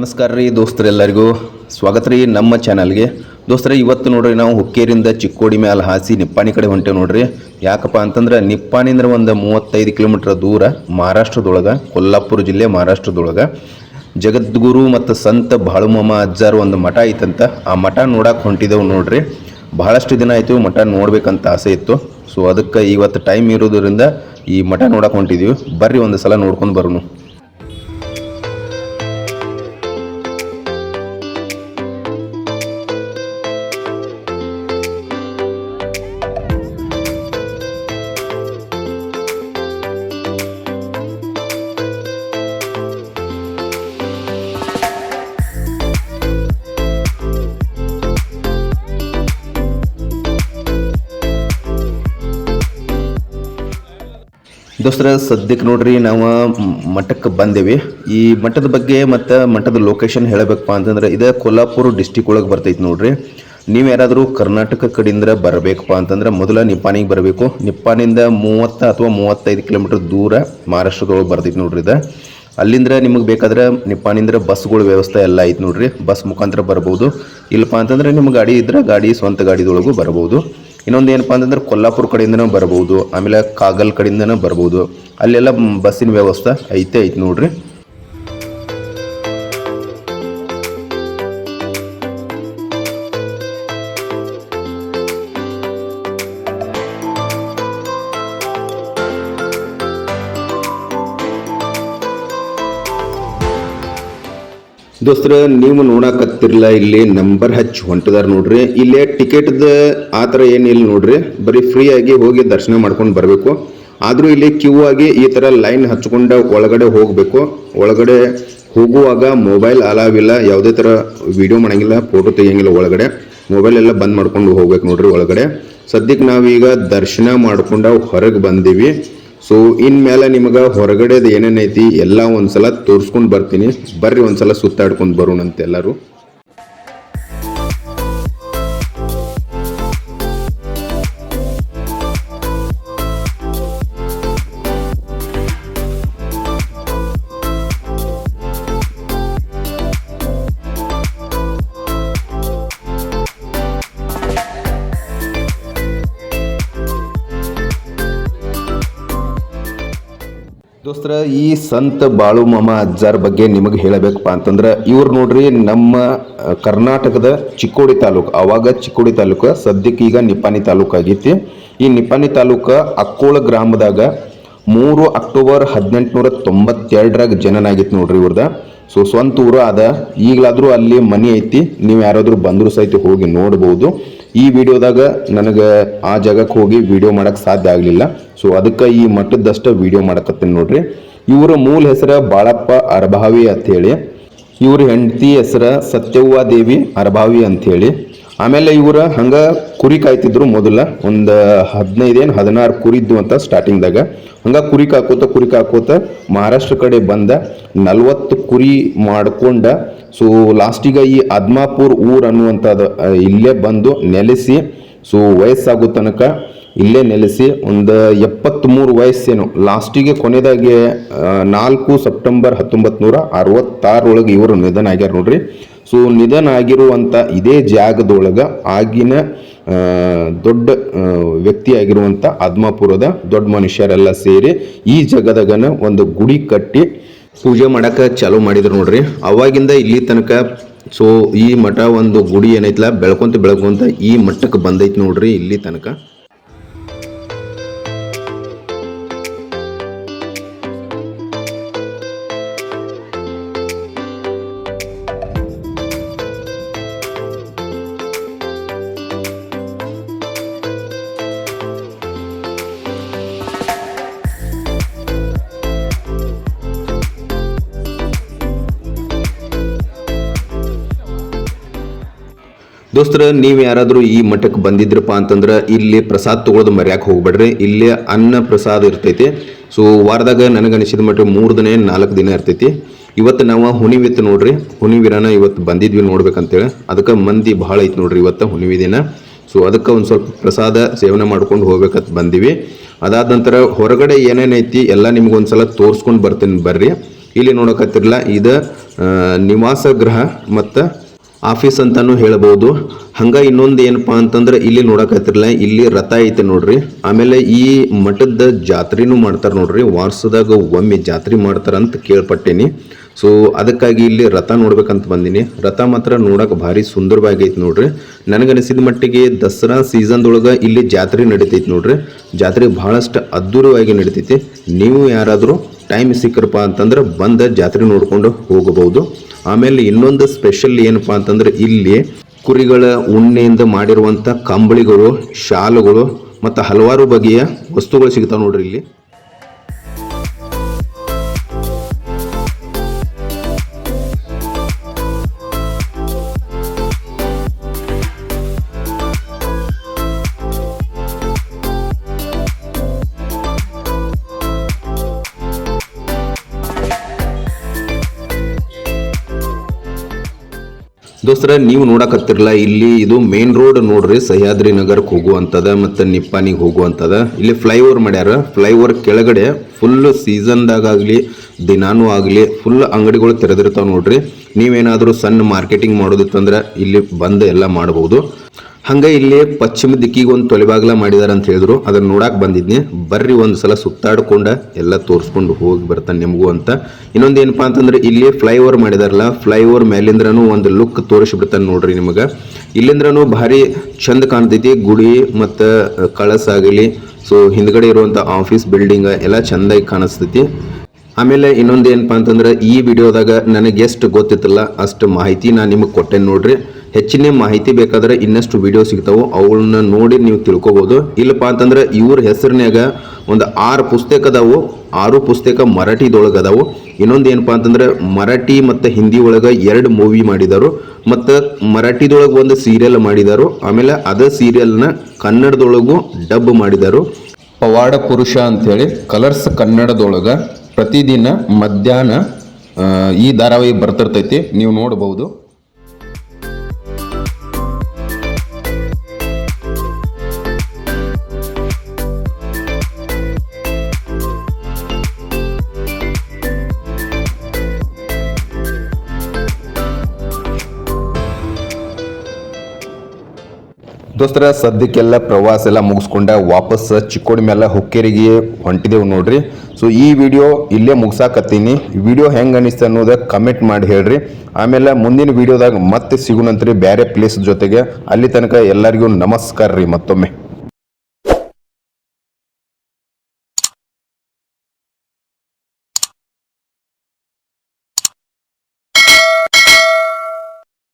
ನಮಸ್ಕಾರ ರೀ ದೋಸ್ತರೆಲ್ಲರಿಗೂ ಸ್ವಾಗತ ರೀ ನಮ್ಮ ಚಾನಲ್ಗೆ. ದೋಸ್ತರ, ಇವತ್ತು ನೋಡ್ರಿ ನಾವು ಹುಕ್ಕೇರಿಂದ ಚಿಕ್ಕೋಡಿ ಮ್ಯಾಲೆ ಹಾಸಿ ನಿಪ್ಪಾಣಿ ಕಡೆ ಹೊಂಟೇವೆ ನೋಡ್ರಿ. ಯಾಕಪ್ಪ ಅಂತಂದ್ರೆ ನಿಪ್ಪಾಣಿಂದ್ರ ಒಂದು ಮೂವತ್ತೈದು ಕಿಲೋಮೀಟ್ರ್ ದೂರ ಮಹಾರಾಷ್ಟ್ರದೊಳಗೆ, ಕೊಲ್ಲಾಪುರ ಜಿಲ್ಲೆ ಮಹಾರಾಷ್ಟ್ರದೊಳಗೆ ಜಗದ್ಗುರು ಮತ್ತು ಸಂತ ಬಾಳುಮಮ್ಮ ಅಜ್ಜಾರು ಒಂದು ಮಠ ಐತಂತ. ಆ ಮಠ ನೋಡಕ್ಕೆ ಹೊಂಟಿದ್ದೆವು ನೋಡ್ರಿ. ಬಹಳಷ್ಟು ದಿನ ಆಯಿತು ಮಠ ನೋಡ್ಬೇಕಂತ ಆಸೆ ಇತ್ತು. ಸೊ ಅದಕ್ಕೆ ಇವತ್ತು ಟೈಮ್ ಇರೋದ್ರಿಂದ ಈ ಮಠ ನೋಡಕ್ಕೆ ಹೊಂಟಿದ್ದೀವಿ ಬರ್ರಿ ಒಂದು ಸಲ ನೋಡ್ಕೊಂಡು ಬರೋನು. ದೋಸ್ತರ ಸದ್ಯಕ್ಕೆ ನೋಡ್ರಿ ನಾವು ಮಠಕ್ಕೆ ಬಂದೇವಿ. ಈ ಮಠದ ಬಗ್ಗೆ ಮತ್ತು ಮಠದ ಲೊಕೇಶನ್ ಹೇಳಬೇಕಪ್ಪ ಅಂತಂದ್ರೆ ಇದು ಕೊಲ್ಲಾಪುರ ಡಿಸ್ಟಿಕ್ ಒಳಗೆ ಬರ್ತೈತೆ ನೋಡ್ರಿ. ನೀವು ಯಾರಾದರೂ ಕರ್ನಾಟಕ ಕಡೆಯಿಂದ ಬರಬೇಕಪ್ಪ ಅಂತಂದ್ರೆ ಮೊದಲ ನಿಪ್ಪಾನಿಗೆ ಬರಬೇಕು. ನಿಪ್ಪಾನಿಂದ ಮೂವತ್ತ ಅಥವಾ ಮೂವತ್ತೈದು ಕಿಲೋಮೀಟರ್ ದೂರ ಮಹಾರಾಷ್ಟ್ರದೊಳಗೆ ಬರ್ತೈತೆ ನೋಡ್ರಿ ಇದು. ಅಲ್ಲಿಂದ ನಿಮಗೆ ಬೇಕಾದ್ರೆ ನಿಪ್ಪಾನಿಂದ ಬಸ್ಗಳ ವ್ಯವಸ್ಥೆ ಎಲ್ಲ ಐತೆ ನೋಡ್ರಿ. ಬಸ್ ಮುಖಾಂತರ ಬರ್ಬೋದು. ಇಲ್ಲಪ್ಪ ಅಂತಂದ್ರೆ ನಿಮ್ಗೆ ಗಾಡಿ ಇದ್ರೆ ಗಾಡಿ ಸ್ವಂತ ಗಾಡಿದೊಳಗೂ ಬರ್ಬೋದು. ಇನ್ನೊಂದು ಏನಪ್ಪ ಅಂತಂದ್ರೆ ಕೊಲ್ಲಾಪುರ ಕಡೆಯಿಂದನೂ ಬರ್ಬೋದು, ಆಮೇಲೆ ಕಾಗಲ್ ಕಡೆಯಿಂದನೂ ಬರ್ಬೋದು. ಅಲ್ಲೆಲ್ಲ ಬಸ್ಸಿನ ವ್ಯವಸ್ಥೆ ಐತೆ ಐತೆ ನೋಡ್ರಿ. ದೋಸ್ತರ, ನೀವು ನೋಡಕತ್ತಿರಲ್ಲ ಇಲ್ಲಿ ನಂಬರ್ ಹಚ್ಚಿ ಹೊಂಟದಾರ ನೋಡ್ರಿ. ಇಲ್ಲೇ ಟಿಕೆಟ್ದ ಆ ಥರ ಏನಿಲ್ಲ ನೋಡ್ರಿ. ಬರೀ ಫ್ರೀ ಆಗಿ ಹೋಗಿ ದರ್ಶನ ಮಾಡ್ಕೊಂಡು ಬರಬೇಕು. ಆದರೂ ಇಲ್ಲಿ ಕ್ಯೂ ಆಗಿ ಈ ಥರ ಲೈನ್ ಹಚ್ಕೊಂಡು ಒಳಗಡೆ ಹೋಗಬೇಕು. ಒಳಗಡೆ ಹೋಗುವಾಗ ಮೊಬೈಲ್ ಅಲಾವಿಲ್ಲ, ಯಾವುದೇ ಥರ ವಿಡಿಯೋ ಮಾಡಂಗಿಲ್ಲ ಫೋಟೋ ತೆಗಿಯಂಗಿಲ್ಲ ಒಳಗಡೆ. ಮೊಬೈಲ್ ಎಲ್ಲ ಬಂದ್ ಮಾಡ್ಕೊಂಡು ಹೋಗ್ಬೇಕು ನೋಡ್ರಿ ಒಳಗಡೆ. ಸದ್ಯಕ್ಕೆ ನಾವೀಗ ದರ್ಶನ ಮಾಡ್ಕೊಂಡು ಹೊರಗೆ ಬಂದೀವಿ. ಸೊ ಇನ್ಮೇಲೆ ನಿಮಗೆ ಹೊರಗಡೆದು ಏನೇನೈತಿ ಎಲ್ಲ ಒಂದ್ಸಲ ತೋರಿಸ್ಕೊಂಡು ಬರ್ತೀನಿ. ಬರ್ರಿ ಒಂದ್ಸಲ ಸುತ್ತಾಡ್ಕೊಂಡು ಬರೋಣಂತೆ ಎಲ್ಲರೂ. ದೋಸ್ತರ, ಈ ಸಂತ ಬಾಳು ಮಾಮ ಅಜ್ಜಾರ ಬಗ್ಗೆ ನಿಮಗೆ ಹೇಳಬೇಕಪ್ಪ ಅಂತಂದ್ರೆ, ಇವ್ರು ನೋಡ್ರಿ ನಮ್ಮ ಕರ್ನಾಟಕದ ಚಿಕ್ಕೋಡಿ ತಾಲೂಕು, ಅವಾಗ ಚಿಕ್ಕೋಡಿ ತಾಲೂಕು, ಸದ್ಯಕ್ಕೆ ಈಗ ನಿಪಾನಿ ತಾಲೂಕು ಆಗೈತಿ. ಈ ನಿಪಾನಿ ತಾಲೂಕು ಅಕ್ಕೋಳ ಗ್ರಾಮದಾಗ ಮೂರು ಅಕ್ಟೋಬರ್ ಹದಿನೆಂಟುನೂರ ತೊಂಬತ್ತೆರಡರಾಗ ಜನನಾಗಿತ್ತು ನೋಡ್ರಿ ಇವ್ರದ. ಸೊ ಸ್ವಂತ ಊರು ಅದ ಈಗಲಾದರೂ ಅಲ್ಲಿ ಮನೆ ಐತಿ. ನೀವು ಯಾರಾದರೂ ಬಂದರೂ ಸಹಿತ ಹೋಗಿ ನೋಡ್ಬೋದು. ಈ ವಿಡಿಯೋದಾಗ ನನಗೆ ಆ ಜಾಗಕ್ಕೆ ಹೋಗಿ ವಿಡಿಯೋ ಮಾಡೋಕ್ಕೆ ಸಾಧ್ಯ ಆಗಲಿಲ್ಲ. ಸೊ ಅದಕ್ಕೆ ಈ ಮಟ್ಟದಷ್ಟು ವಿಡಿಯೋ ಮಾಡಕತ್ತೀನಿ ನೋಡ್ರಿ. ಇವರ ಮೂಲ ಹೆಸರು ಬಾಳಪ್ಪ ಅರಭಾವಿ ಅಂತ ಹೇಳಿ ಇವ್ರ ಹೆಂಡತಿ ಹೆಸರು ಸತ್ಯವ್ವ ದೇವಿ ಅರಭಾವಿ ಅಂತ ಹೇಳಿ ಆಮೇಲೆ ಇವರು ಹಂಗ ಕುರಿ ಕಾಯ್ತಿದ್ರು ಮೊದಲ. ಒಂದು ಹದಿನೈದೇನು ಹದಿನಾರು ಕುರಿದ್ದು ಅಂತ ಸ್ಟಾರ್ಟಿಂಗ್ದಾಗ ಹಂಗ ಕುರಿ ಕಾಕೋತ ಕುರಿ ಕಾಕೋತ ಮಹಾರಾಷ್ಟ್ರ ಕಡೆ ಬಂದ. ನಲ್ವತ್ತು ಕುರಿ ಮಾಡ್ಕೊಂಡ. ಸೊ ಲಾಸ್ಟಿಗೆ ಈ ಅದ್ಮಾಪುರ್ ಊರು ಅನ್ನುವಂಥದ್ದು ಇಲ್ಲೇ ಬಂದು ನೆಲೆಸಿ. ಸೊ ವಯಸ್ಸಾಗೋ ತನಕ ಇಲ್ಲೇ ನೆಲೆಸಿ. ಒಂದು ಎಪ್ಪತ್ತ್ಮೂರು ವಯಸ್ಸೇನು. ಲಾಸ್ಟಿಗೆ ಕೊನೆದಾಗಿ ನಾಲ್ಕು ಸೆಪ್ಟೆಂಬರ್ ಹತ್ತೊಂಬತ್ತು ನೂರ ಅರವತ್ತಾರೊಳಗೆ ಇವರು ನಿಧನ ಆಗ್ಯಾರ ನೋಡ್ರಿ. ಸೊ ನಿಧನ ಆಗಿರುವಂಥ ಇದೇ ಜಾಗದೊಳಗೆ ಆಗಿನ ದೊಡ್ಡ ವ್ಯಕ್ತಿಯಾಗಿರುವಂಥ ಆದ್ಮಾಪುರದ ದೊಡ್ಡ ಮನುಷ್ಯರೆಲ್ಲ ಸೇರಿ ಈ ಜಗದಗನ ಒಂದು ಗುಡಿ ಕಟ್ಟಿ ಪೂಜೆ ಮಾಡಕ್ಕೆ ಚಾಲೂ ಮಾಡಿದ್ರು ನೋಡ್ರಿ. ಅವಾಗಿಂದ ಇಲ್ಲಿ ತನಕ ಸೊ ಈ ಮಠ ಒಂದು ಗುಡಿ ಏನೈತಲ್ಲ ಬೆಳ್ಕೊಂತ ಬೆಳ್ಕೊಂತ ಈ ಮಠಕ್ಕೆ ಬಂದೈತಿ ನೋಡ್ರಿ ಇಲ್ಲಿ ತನಕ. ದೋಸ್ತರ, ನೀವು ಯಾರಾದರೂ ಈ ಮಠಕ್ಕೆ ಬಂದಿದ್ರಪ್ಪ ಅಂತಂದ್ರೆ ಇಲ್ಲಿ ಪ್ರಸಾದ ತೊಗೊಳೋದು ಮರ್ಯಾಕೆ ಹೋಗ್ಬೇಡ್ರಿ. ಇಲ್ಲಿ ಅನ್ನ ಪ್ರಸಾದ ಇರ್ತೈತಿ. ಸೊ ವಾರದಾಗ ನನಗೆ ಅನಿಸಿದ ಮಟ್ಟ ಮೂರು ದಿನ ನಾಲ್ಕು ದಿನ ಇರ್ತೈತಿ. ಇವತ್ತು ನಾವು ಹುಣಿವಿತ್ತು ನೋಡ್ರಿ. ಹುಣಿವೀರನ ಇವತ್ತು ಬಂದಿದ್ವಿ ನೋಡ್ಬೇಕಂತೇಳಿ. ಅದಕ್ಕೆ ಮಂದಿ ಭಾಳ ಐತಿ ನೋಡ್ರಿ ಇವತ್ತು ಹುಣಿವಿ ದಿನ ಸೊ ಅದಕ್ಕೆ ಒಂದು ಸ್ವಲ್ಪ ಪ್ರಸಾದ ಸೇವನೆ ಮಾಡ್ಕೊಂಡು ಹೋಗ್ಬೇಕಂತ ಬಂದಿವಿ. ಅದಾದ ನಂತರ ಹೊರಗಡೆ ಏನೇನೈತಿ ಎಲ್ಲ ನಿಮ್ಗೆ ಒಂದ್ಸಲ ತೋರಿಸ್ಕೊಂಡು ಬರ್ತೀನಿ ಬರ್ರಿ. ಇಲ್ಲಿ ನೋಡಕತ್ತಿರಲ್ಲ ಇದು ನಿವಾಸ ಗೃಹ ಮತ್ತು ಆಫೀಸ್ ಅಂತಾನು ಹೇಳ್ಬೋದು. ಹಂಗ ಇನ್ನೊಂದು ಏನಪ್ಪಾ ಅಂತಂದ್ರೆ ಇಲ್ಲಿ ನೋಡಕತ್ತಿರಲ್ಲ ಇಲ್ಲಿ ರಥ ಐತೆ ನೋಡ್ರಿ. ಆಮೇಲೆ ಈ ಮಠದ ಜಾತ್ರೆನೂ ಮಾಡ್ತಾರೆ ನೋಡ್ರಿ. ವಾರ್ಸದಾಗ ಒಮ್ಮೆ ಜಾತ್ರೆ ಮಾಡ್ತಾರ ಅಂತ ಕೇಳ್ಪಟ್ಟೇನಿ. ಸೊ ಅದಕ್ಕಾಗಿ ಇಲ್ಲಿ ರಥ ನೋಡ್ಬೇಕಂತ ಬಂದಿನಿ. ರಥ ಮಾತ್ರ ನೋಡಕ್ ಭಾರಿ ಸುಂದರವಾಗಿ ಐತಿ ನೋಡ್ರಿ. ನನಗನಿಸಿದ ಮಟ್ಟಿಗೆ ದಸರಾ ಸೀಸನ್ದೊಳಗೆ ಇಲ್ಲಿ ಜಾತ್ರೆ ನಡೀತೈತಿ ನೋಡ್ರಿ. ಜಾತ್ರೆ ಬಹಳಷ್ಟು ಅದ್ದೂರವಾಗಿ ನಡೀತೈತಿ. ನೀವು ಯಾರಾದರೂ ಟೈಮ್ ಸಿಕ್ಕರಪ್ಪ ಅಂತಂದ್ರೆ ಬಂದ ಜಾತ್ರೆ ನೋಡಿಕೊಂಡು ಹೋಗಬಹುದು. ಆಮೇಲೆ ಇನ್ನೊಂದು ಸ್ಪೆಷಲ್ ಏನಪ್ಪಾ ಅಂತಂದ್ರೆ ಇಲ್ಲಿ ಕುರಿಗಳ ಉಣ್ಣೆಯಿಂದ ಮಾಡಿರುವಂಥ ಕಂಬಳಿಗಳು, ಶಾಲುಗಳು, ಮತ್ತು ಹಲವಾರು ಬಗೆಯ ವಸ್ತುಗಳು ಸಿಗ್ತಾವೆ ನೋಡ್ರಿ ಇಲ್ಲಿ. ದೋಸ್ತರ, ನೀವು ನೋಡಕತ್ತಿರಲ್ಲ ಇಲ್ಲಿ ಇದು ಮೇನ್ ರೋಡ್ ನೋಡ್ರಿ, ಸಹ್ಯಾದ್ರಿ ನಗರಕ್ಕೆ ಹೋಗುವಂಥದ ಮತ್ತು ನಿಪ್ಪಾನಿಗೆ ಹೋಗುವಂಥದ ಇಲ್ಲಿ ಫ್ಲೈಓವರ್ ಮಾಡ್ಯಾರ. ಫ್ಲೈಓವರ್ ಕೆಳಗಡೆ ಫುಲ್ ಸೀಸನ್ದಾಗಲಿ ದಿನಾನೂ ಆಗಲಿ ಫುಲ್ ಅಂಗಡಿಗಳು ತೆರೆದಿರ್ತಾವೆ ನೋಡ್ರಿ. ನೀವೇನಾದರೂ ಸಣ್ಣ ಮಾರ್ಕೆಟಿಂಗ್ ಮಾಡೋದಿತ್ತಂದ್ರೆ ಇಲ್ಲಿ ಬಂದು ಎಲ್ಲ ಮಾಡ್ಬೋದು. ಹಂಗೆ ಇಲ್ಲಿ ಪಶ್ಚಿಮ ದಿಕ್ಕಿಗೆ ಒಂದು ತೊಲೆಬಾಗ್ಲ ಮಾಡಿದಾರೆ ಅಂತ ಹೇಳಿದ್ರು. ಅದನ್ನ ನೋಡಕ್ ಬಂದಿದ್ನಿ. ಬರ್ರಿ ಒಂದು ಸಲ ಸುತ್ತಾಡ್ಕೊಂಡ ಎಲ್ಲ ತೋರಿಸ್ಕೊಂಡು ಹೋಗಿ ಬರ್ತಾನೆ ನಿಮಗೂ ಅಂತ. ಇನ್ನೊಂದು ಏನಪ್ಪಾ ಅಂತಂದ್ರೆ ಇಲ್ಲಿ ಫ್ಲೈಓವರ್ ಮಾಡಿದಾರಲ್ಲ, ಫ್ಲೈಓವರ್ ಮೇಲಿಂದ್ರೂ ಒಂದು ಲುಕ್ ತೋರಿಸ್ಬಿಡ್ತಾನೆ ನೋಡ್ರಿ ನಿಮಗೆ. ಇಲ್ಲಿಂದ್ರನು ಭಾರಿ ಚಂದ ಕಾಣ್ತೈತಿ, ಗುಡಿ ಮತ್ತು ಕಳಸ ಆಗಲಿ, ಸೊ ಹಿಂದ್ಗಡೆ ಇರುವಂಥ ಆಫೀಸ್ ಬಿಲ್ಡಿಂಗ್ ಎಲ್ಲ ಚಂದಾಗಿ ಕಾಣಿಸ್ತೈತಿ. ಆಮೇಲೆ ಇನ್ನೊಂದು ಏನಪ್ಪಾ ಅಂತಂದ್ರೆ ಈ ವಿಡಿಯೋದಾಗ ನನಗೆ ಎಷ್ಟು ಗೊತ್ತಿತ್ತಲ್ಲ, ಅಷ್ಟು ಮಾಹಿತಿ ನಾನು ನಿಮಗೆ ಕೊಟ್ಟೆ ನೋಡ್ರಿ. ಹೆಚ್ಚಿನ ಮಾಹಿತಿ ಬೇಕಾದ್ರೆ ಇನ್ನಷ್ಟು ವಿಡಿಯೋ ಸಿಗ್ತಾವೆ ಅವುಗಳನ್ನ ನೋಡಿ ನೀವು ತಿಳ್ಕೊಬೋದು. ಇಲ್ಲಪ್ಪ ಅಂತಂದ್ರೆ ಇವ್ರ ಹೆಸರಿನಾಗ ಒಂದು ಆರು ಪುಸ್ತಕ ಅದಾವು, ಆರು ಪುಸ್ತಕ ಮರಾಠಿದೊಳಗೆ ಅದಾವು. ಇನ್ನೊಂದು ಏನಪ್ಪಾ ಅಂತಂದ್ರೆ ಮರಾಠಿ ಮತ್ತು ಹಿಂದಿ ಒಳಗೆ ಎರಡು ಮೂವಿ ಮಾಡಿದರು, ಮತ್ತು ಮರಾಠಿದೊಳಗೆ ಒಂದು ಸೀರಿಯಲ್ ಮಾಡಿದರು, ಆಮೇಲೆ ಅದೇ ಸೀರಿಯಲ್ನ ಕನ್ನಡದೊಳಗೂ ಡಬ್ ಮಾಡಿದರು. ಪವಾಡ ಪುರುಷ ಅಂಥೇಳಿ ಕಲರ್ಸ್ ಕನ್ನಡದೊಳಗೆ ಪ್ರತಿದಿನ ಮಧ್ಯಾಹ್ನ ಈ ಧಾರಾವಾಹಿ ಬರ್ತಿರ್ತೈತಿ ನೀವು ನೋಡ್ಬೋದು ದೋಸ್ತರ, ಸದ್ಯಕ್ಕೆಲ್ಲ ಪ್ರವಾಸ ಎಲ್ಲ ಮುಗಿಸ್ಕೊಂಡ. ವಾಪಸ್ ಚಿಕ್ಕೋಡಿ ಮೇಲೆ ಹುಕ್ಕೇರಿಗೆ ಹೊಂಟಿದೆವು ನೋಡ್ರಿ. ಸೊ ಈ ವಿಡಿಯೋ ಇಲ್ಲೇ ಮುಗ್ಸಾಕತ್ತೀನಿ. ವಿಡಿಯೋ ಹೆಂಗೆ ಅನಿಸ್ತು ಅನ್ನೋದ ಕಮೆಂಟ್ ಮಾಡಿ ಹೇಳ್ರಿ. ಆಮೇಲೆ ಮುಂದಿನ ವಿಡಿಯೋದಾಗ ಮತ್ತೆ ಸಿಗುಣಂತ್ರಿ. ಬೇರೆ ಪ್ಲೇಸ್ ಜೊತೆಗೆ. ಅಲ್ಲಿ ತನಕ ಎಲ್ಲರಿಗೂ ನಮಸ್ಕಾರ ರೀ ಮತ್ತೊಮ್ಮೆ.